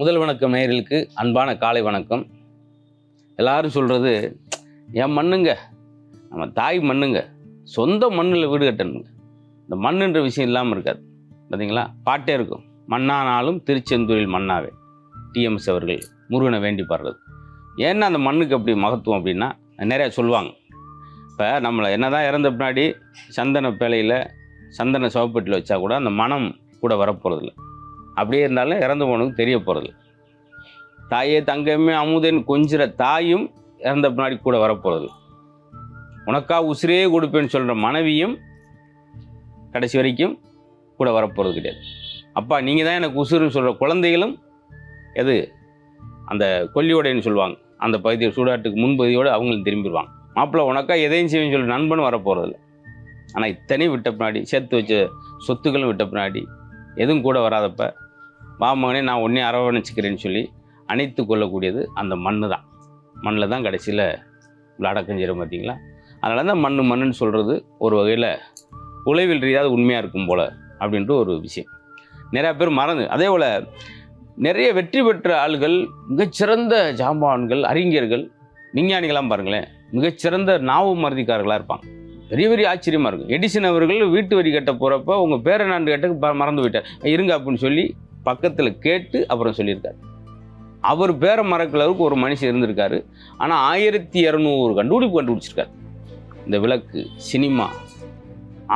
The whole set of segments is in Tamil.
முதல் வணக்கம் நேயர்களுக்கு அன்பான காலை வணக்கம். எல்லாரும் சொல்கிறது என் மண்ணுங்க நம்ம தாய் மண்ணுங்க சொந்த மண்ணில் வீடு கட்டணுங்க. இந்த மண்ணுன்ற விஷயம் இல்லாமல் இருக்காது. பார்த்தீங்களா பாட்டே இருக்கும். மண்ணானாலும் திருச்செந்தூரில் மண்ணாவே. டிஎம்எஸ் அவர்கள் முருகனை வேண்டி பாடுறது. ஏன்னா அந்த மண்ணுக்கு அப்படி மகத்துவம் அப்படின்னா நிறையா சொல்லுவாங்க. இப்போ நம்மளை என்ன தான் இறந்த பின்னாடி சந்தன பேழையில் சந்தன சவப்பெட்டியில் வச்சா கூட அந்த மனம் கூட வரப்போகிறதில்ல அப்படியே இருந்தாலும் இறந்து போனதுக்கு தெரிய போகிறது தாயே தங்கமே அமுதன் கொஞ்சிற தாயும் இறந்த பின்னாடி கூட வரப்போகிறது உனக்கா உசிரே கொடுப்பேன்னு சொல்கிற மனைவியும் கடைசி வரைக்கும் கூட வரப்போகிறது கிடையாது. அப்பா நீங்கள் தான் எனக்கு உசுருன்னு சொல்கிற குழந்தைகளும் எது? அந்த கொல்லியோடைன்னு சொல்லுவாங்க. அந்த பகுதியை சூடாட்டுக்கு முன்பகுதியோடு அவங்களும் திரும்பிடுவாங்க. மாப்பிள்ளை உனக்கா எதையும் செய்வேன்னு சொல்லி நண்பன் வரப்போகிறதில்ல ஆனால் இத்தனையும் விட்ட பின்னாடி சேர்த்து வச்ச சொத்துக்களும் விட்ட பின்னாடி எதுவும் கூட வராதப்ப மாமகனே நான் உன்னே அரவணைச்சிக்கிறேன்னு சொல்லி அணைத்து கொள்ளக்கூடியது அந்த மண்ணு தான். மண்ணில் தான் கடைசியில் அடக்கம் செய்கிறோம் பார்த்தீங்களா அதனால தான் மண் மண்ணுன்னு சொல்கிறது ஒரு வகையில் உழைவில் ரீதியாக உண்மையாக இருக்கும் போல் அப்படின்ற ஒரு விஷயம். நிறையா பேர் மறந்து அதே போல் நிறைய வெற்றி பெற்ற ஆள்கள் மிகச்சிறந்த ஜாம்பான்கள் அறிஞர்கள் விஞ்ஞானிகளாம் பாருங்களேன் மிகச்சிறந்த நாவு மருதிக்காரர்களாக இருப்பாங்க. பெரிய பெரிய ஆச்சரியமாக இருக்கும். எடிசன் அவர்கள் வீட்டு வரி கட்ட போகிறப்ப உங்கள் பேரை நான் கேட்ட மறந்து போயிட்டார். இருங்க அப்படின்னு சொல்லி பக்கத்தில் கேட்டு அப்புறம் சொல்லியிருக்காரு. அவர் பேரை மறக்கிறதுக்கு ஒரு மனுஷன் இருந்திருக்காரு. ஆனால் ஆயிரத்தி இரநூறு கண்டுபிடிப்பு கண்டுபிடிச்சிருக்காரு. இந்த விளக்கு சினிமா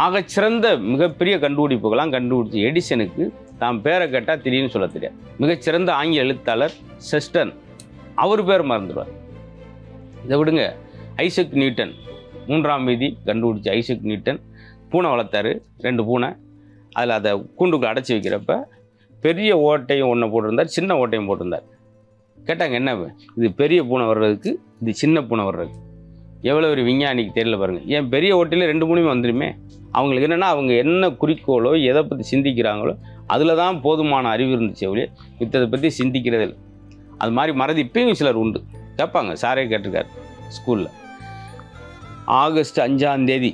ஆகச்சிறந்த மிகப்பெரிய கண்டுபிடிப்புகளாம் கண்டுபிடிச்ச எடிசனுக்கு தான் பேரை கேட்டால் திடீர்னு சொல்ல தெரியாது. மிகச்சிறந்த ஆங்கில எழுத்தாளர் செஸ்டன் அவர் பேர் மறந்துடுவார். இதை விடுங்க. Isaac Newton. மூன்றாம் வீதி கண்டுபிடிச்ச ஐசக் நியூட்டன். பூனை வளர்த்தாரு ரெண்டு பூனை. அதில் அதை கூண்டுக்குள்ள அடைச்சி வைக்கிறப்ப பெரிய ஓட்டையும் ஒன்று போட்டிருந்தார் சின்ன ஓட்டையும் போட்டிருந்தார். கேட்டாங்க என்ன இது பெரிய பூனை வர்றதுக்கு இது சின்ன பூனை வர்றதுக்கு. எவ்வளோ ஒரு விஞ்ஞானிக்கு தெரியல பாருங்கள் ஏன் பெரிய ஓட்டையில் ரெண்டு மூணுமே வந்துடுமே அவங்களுக்கு என்னென்னா அவங்க என்ன குறிக்கோளோ எதை பற்றி சிந்திக்கிறாங்களோ அதில் தான் போதுமான அறிவு இருந்துச்சு அவளே மித்ததை பற்றி சிந்திக்கிறதில்லை. அது மாதிரி மறதி இப்பயும் சிலர் உண்டு. கேட்பாங்க சாரே கேட்டிருக்காரு ஸ்கூலில். ஆகஸ்ட் அஞ்சாம் தேதி.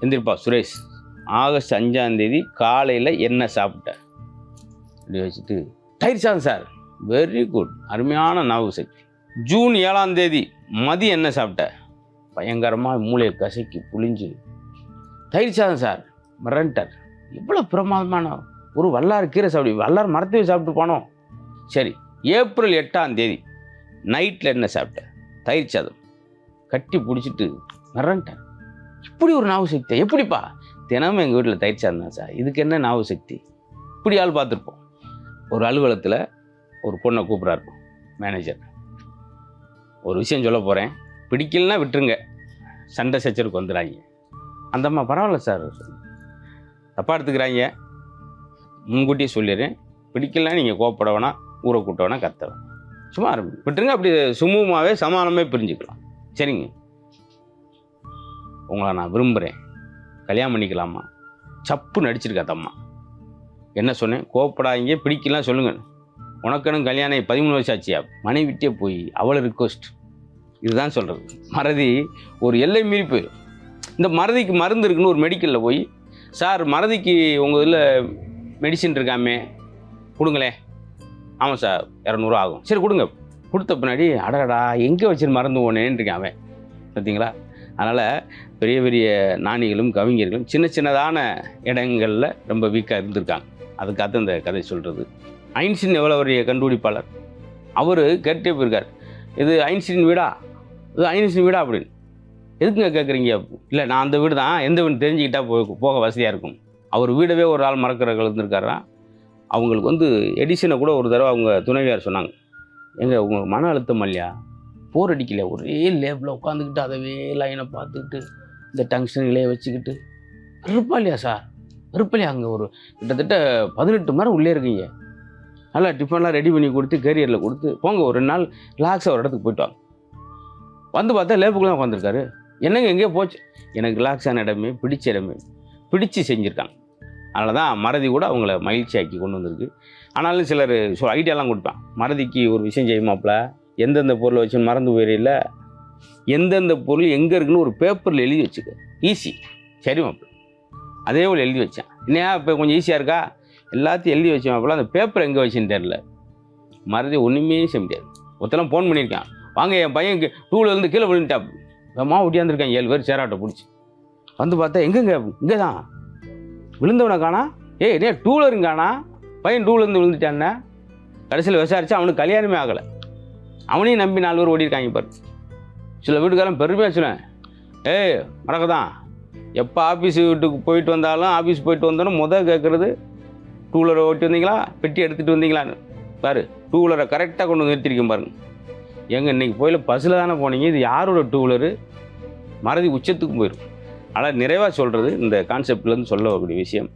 எந்திருப்பா சுரேஷ். ஆகஸ்ட் அஞ்சாம் தேதி காலையில் என்ன சாப்பிட்ட இப்படி வச்சுட்டு தயிர் சாதம் சார். வெரி குட் அருமையான ஞாபக சக்தி. ஜூன் ஏழாம் தேதி மதியம் என்ன சாப்பிட்ட பயங்கரமாக மூளையை கசக்கி புளிஞ்சு தயிர் சாதம் சார். மிரண்டர். இவ்வளோ பிரமாதமான ஒரு வல்லார் கீரை சாப்பிடு வல்லார் மரத்தையும் சாப்பிட்டு போனோம். சரி ஏப்ரல் எட்டாம் தேதி நைட்டில் என்ன சாப்பிட்ட தயிர் சாதம். கட்டி பிடிச்சிட்டு மிரண்டேன் இப்படி ஒரு ஞாபக சக்தி. எப்படிப்பா? தினமும் எங்கள் வீட்டில் தயிர் சாதம் சார். இதுக்கு என்ன ஞாபக சக்தி? இப்படி ஆள் பார்த்துருப்போம். ஒரு அலுவலகத்தில் ஒரு பொண்ணை கூப்பிட்றாரு மேனேஜர் ஒரு விஷயம் சொல்ல போகிறேன் பிடிக்கலன்னா விட்டுருங்க. சண்டை சச்சருக்கு வந்துடுறாங்க அந்த அம்மா பரவாயில்ல சார். தப்பாக எடுத்துக்கிறாங்க. முன்கூட்டியே சொல்லிடுறேன். பிடிக்கலனா நீங்கள் கோப்பட வேணாம். ஊரை கூட்ட வேணாம் கத்த வேணாம். சும்மா விட்டுருங்க. அப்படி சுமூகமாகவே சமானமே பிரிஞ்சுக்கலாம். சரிங்க. உங்களை நான் விரும்புகிறேன் கல்யாணம் பண்ணிக்கலாமா? சப்பு நடிச்சிருக்கா தம்மா என்ன சொன்னேன்? கோப்படாதீங்க பிடிக்கலாம் சொல்லுங்கள் உனக்கனும் கல்யாணம் பதிமூணு வருஷம் ஆச்சியா? மனைவிட்டே போய் அவ்வளோ ரிக்வஸ்ட் இதுதான் சொல்கிறது மறதி ஒரு எல்லை மீறி போயிடும் இந்த மறதிக்கு மருந்து இருக்குன்னு ஒரு மெடிக்கலில் போய் சார் மறதிக்கு உங்கள் இதில் மெடிசின் இருக்காமே. கொடுங்களேன் ஆமாம் சார் இரநூறுவா ஆகும். சரி கொடுங்க. கொடுத்த பின்னாடி அடடா எங்கே வச்சு மறந்து போனேன்னு இருக்கேன் அவன். பார்த்தீங்களா? அதனால் பெரிய பெரிய நாணிகளும் கவிஞர்களும் சின்ன சின்னதான இடங்களில் ரொம்ப வீக்காக இருந்திருக்காங்க. அதுக்காக இந்த கதை சொல்கிறது ஐன்ஸ்டீன் எவ்வளோ பெரிய கண்டுபிடிப்பாளர்? அவர் கேட்டே போயிருக்கார். இது ஐன்ஸ்டீன் வீடா? இது ஐன்ஸ்டீன் வீடா அப்படின்னு. எதுக்குங்க கேட்குறீங்க இல்லை நான் அந்த வீடு தான் எந்த வீடு தெரிஞ்சுக்கிட்டா போ போக வசதியாக இருக்கும். அவர் வீடவே ஒரு ஆள் மறக்கிறவர்கள் இருந்திருக்காரா அவங்களுக்கு வந்து எடிஷனை கூட ஒரு தடவை அவங்க துணைவியார் சொன்னாங்க. எங்கள் உங்களுக்கு மன அழுத்தம் இல்லையா? போர் அடிக்கல. ஒரே லேபில் உட்காந்துக்கிட்டு அதவே லைனை பார்த்துக்கிட்டு இந்த டங்ஷன்களே வச்சுக்கிட்டு. வெறுப்பா இல்லையா சார் வெறுப்பா அங்கே ஒரு கிட்டத்தட்ட பதினெட்டு மணி நேரம் உள்ளே இருக்கீங்க. நல்லா டிஃபன்லாம் ரெடி பண்ணி கொடுத்து கேரியரில் கொடுத்து போங்க ஒரு ரெண்டு நாள் ரிலாக்ஸாக ஒரு இடத்துக்கு போயிட்டு வாங்க. வந்து பார்த்தா லேபுக்குள்ளே உட்காந்துருக்காரு என்னங்க எங்கேயோ போச்சு? எனக்கு ரிலாக்ஸான இடமே பிடிச்ச இடமே பிடிச்சு செஞ்சுருக்காங்க. அதனால தான் மறதி கூட அவங்கள மகிழ்ச்சியாக்கி கொண்டு வந்திருக்கு. ஆனாலும் சிலர் சொ ஐடியாலாம் கொடுப்பான் மறதிக்கு ஒரு விஷயம் செய்யுமாப்ல? எந்தெந்த பொருளை வச்சுன்னு மறந்து போயிடல எந்தெந்த பொருள் எங்கே இருக்குன்னு ஒரு பேப்பரில் எழுதி வச்சுக்க. ஈஸி சரி மாப்பிள்ள. அதே போல் எழுதி வச்சேன். என்னையா இப்போ கொஞ்சம் ஈஸியாக இருக்கா? எல்லாத்தையும் எழுதி வச்சேன் மாப்பிள்ள. அந்த பேப்பர் எங்கே வச்சுன்னு தெரில மறதி ஒன்றுமே செய்ய முடியாது. ஒருத்தலாம் ஃபோன் பண்ணியிருக்கான். வாங்க என் பையன் டூலேருந்து கீழே விழுந்துட்டா வேமா ஒட்டியாந்துருக்கான் ஏழு பேர் சேராட்டை பிடிச்சி. வந்து பார்த்தா எங்கெங்க? இங்கே தான் விழுந்தவனை காணா? ஏய் டூலருங்கானா பையன் டூலேருந்து விழுந்துட்டானே கடைசியில் விசாரிச்சா அவனுக்கு கல்யாணமே ஆகலை. அவனையும் நம்பி நாலு பேர் ஓடிருக்காங்க பாரு. சில வீட்டுக்காரன் பெருமையாக சொல்லுவேன். ஏய் மறக்கதான் எப்போ ஆஃபீஸ் வீட்டுக்கு போயிட்டு வந்தாலும் ஆஃபீஸ் போயிட்டு வந்தாலும் முதல் கேட்குறது டூ வீலரை ஓட்டி வந்தீங்களா? பெட்டி எடுத்துகிட்டு வந்தீங்களான்னு. பாரு டூ வீலரை கரெக்டாக கொண்டு வந்து நிறுத்திருக்கேன் பாருங்க. எங்க இன்றைக்கி போயில பஸ்ஸில் தானே போனீங்க? இது யாரோட டூ வீலரு மறதி உச்சத்துக்கு போயிடும் ஆனால் நிறைவாக சொல்கிறது இந்த கான்செப்ட்லேருந்து சொல்ல வரக்கூடிய விஷயம்.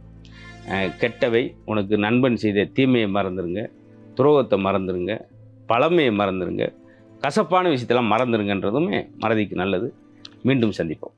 கெட்டவை உனக்கு நண்பன் செய்த தீமையை மறந்துடுங்க துரோகத்தை மறந்துடுங்க பழமையை மறந்துடுங்க கசப்பான விஷயத்தெல்லாம் மறந்துடுங்கன்றதுமே மறதிக்கு நல்லது. மீண்டும் சந்திப்போம்.